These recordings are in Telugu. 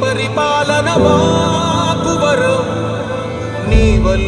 పరిపాలన మాకు వరం నీ వల్ల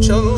Cho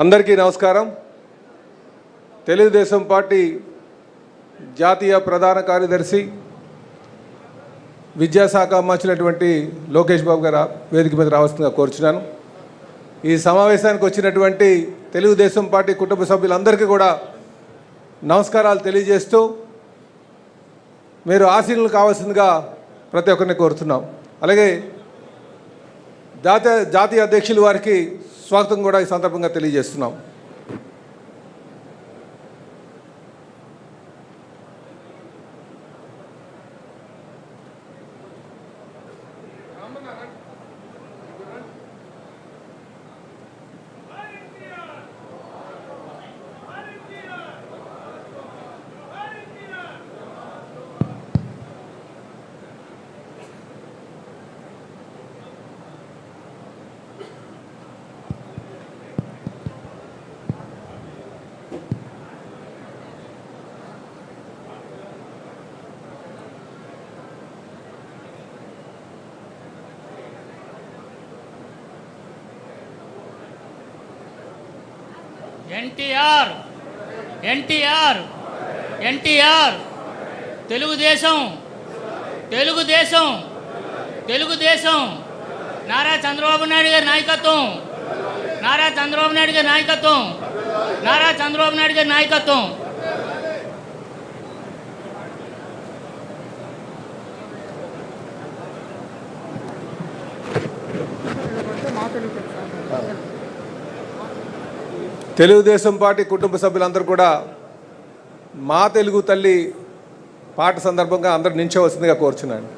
అందరికీ నమస్కారం. తెలుగుదేశం పార్టీ జాతీయ ప్రధాన కార్యదర్శి విద్యాశాఖ మార్చినటువంటి లోకేష్ బాబు గారు వేదిక మీద రావాల్సిందిగా కోరుచున్నాను. ఈ సమావేశానికి వచ్చినటువంటి తెలుగుదేశం పార్టీ కుటుంబ సభ్యులందరికీ కూడా నమస్కారాలు తెలియజేస్తూ మీరు ఆశీనులు కావాల్సిందిగా ప్రతి ఒక్కరిని కోరుతున్నాం. అలాగే జాతీయ జాతీయ అధ్యక్షులు వారికి స్వాగతం కూడా ఈ సందర్భంగా తెలియజేస్తున్నాం. ఎన్టీఆర్ ఎన్టీఆర్ ఎన్టీఆర్. తెలుగుదేశం తెలుగుదేశం తెలుగుదేశం. నారా చంద్రబాబు నాయుడు గారి నాయకత్వం. నారా చంద్రబాబు నాయుడు గారి నాయకత్వం. నారా చంద్రబాబు నాయుడు గారి నాయకత్వం. తెలుగుదేశం పార్టీ కుటుంబ సభ్యులందరూ కూడా మా తెలుగు తల్లి పాట సందర్భంగా అందరూ నించవలసిందిగా కోరుచున్నాను.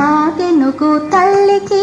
మాకెనుకు తల్లికి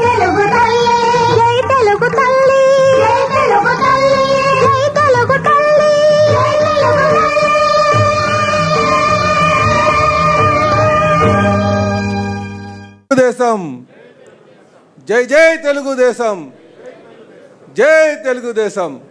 తెలుగుదేశం. జై జై తెలుగుదేశం. జై తెలుగుదేశం.